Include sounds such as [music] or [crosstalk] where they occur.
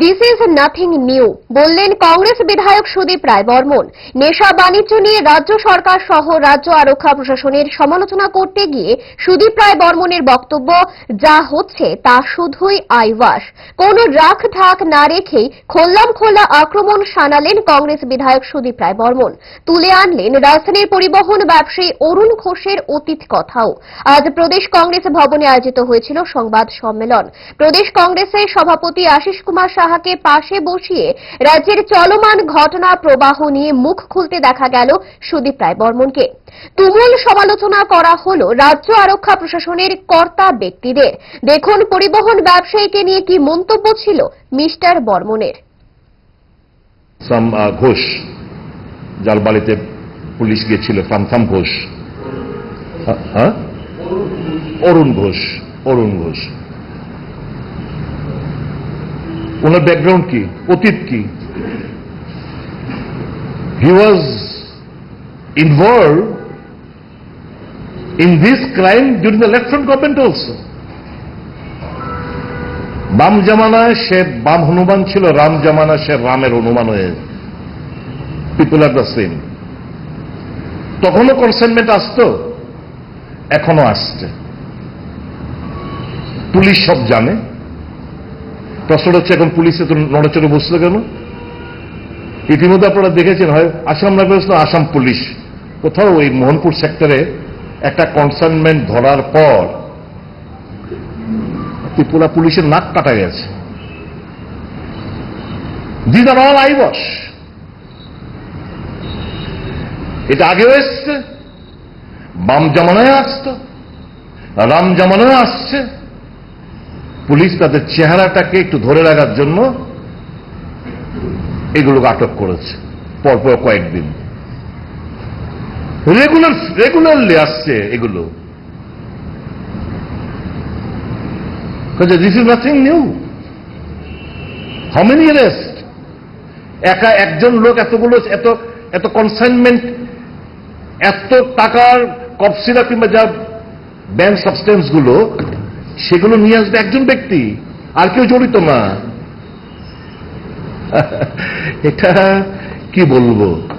This is nothing new বললেন কংগ্রেস বিধায়ক সুদীপ রায় বর্মন। নেশা বাণিজ্য নিয়ে রাজ্য সরকার সহ রাজ্য আরক্ষা প্রশাসনের সমালোচনা করতে গিয়ে সুদীপ রায় বর্মনের বক্তব্য, যা হচ্ছে তা শুধুই আইওয়াস কোন রাখ ঢাক না রেখেই খোল্লাম খোলা আক্রমণ শানালেন কংগ্রেস বিধায়ক সুদীপ রায় বর্মন। তুলে আনলেন রাজধানীর পরিবহন ব্যবসায়ী অরুণ ঘোষের অতীত কথাও। আজ প্রদেশ কংগ্রেস ভবনে আয়োজিত হয়েছিল সংবাদ সম্মেলন। প্রদেশ কংগ্রেসের সভাপতি আশিস কুমার সাহাকে পাশে বসিয়ে রাজ্যের চলমান ঘটনা প্রবাহ নিয়ে মুখ খুলতে দেখা গেল সুদীপ রায় বর্মনকে। তুমুল সমালোচনা করা হল রাজ্য আরক্ষা প্রশাসনের কর্তা ব্যক্তিদের। দেখুন পরিবহন ব্যবসায়ীকে নিয়ে কি মন্তব্য ছিল মিস্টার বর্মনের। ঘোষ যার বাড়িতে পুলিশ গিয়েছিল ফামথাম ঘোষ। হ্যাঁ, হ্যাঁ? অরুণ ঘোষ অরুণ ঘোষ। ওনার ব্যাকগ্রাউন্ড কি অতীত কি he was involve in this crime during the left government also বাম জামানায় সে বাম হনুমান ছিল, রাম জামানায় সে রামের হনুমান হয়ে পিপল আর দ্য সেম তখনও কনসাইনমেন্ট আসতো এখনও আসছে। পুলিশ সব জানে। প্রশ্নটা হচ্ছে, এখন পুলিশে তো নড়েচড়ে বসল কেন? ইতিমধ্যে আপনারা দেখেছেন, হয় আসাম না আসাম পুলিশ। কোথাও ওই মোহনপুর সেক্টরে একটা কনসাইনমেন্ট ধরার পর ত্রিপুরা পুলিশের নাক কাটা গেছে। This are all eyewash এটা আগেও এসছে, বাম জামানায় আসতো, রাম জামানায় আসছে। পুলিশ তাদের চেহারাটাকে একটু ধরে রাখার জন্য এগুলোকে আটক করেছে, পরপর কয়েকদিন। রেগুলার রেগুলারলি আসছে এগুলো। this is nothing new. How many একা একজন লোক এতগুলো, এত এত কনসাইনমেন্ট এত টাকার কপসিরা কিংবা যা ব্যাংক সাবস্টেন্সগুলো সেগুলো নিয়ে আসবে একজন ব্যক্তি আর কেউ জড়িত না [laughs] এটা কি বলব?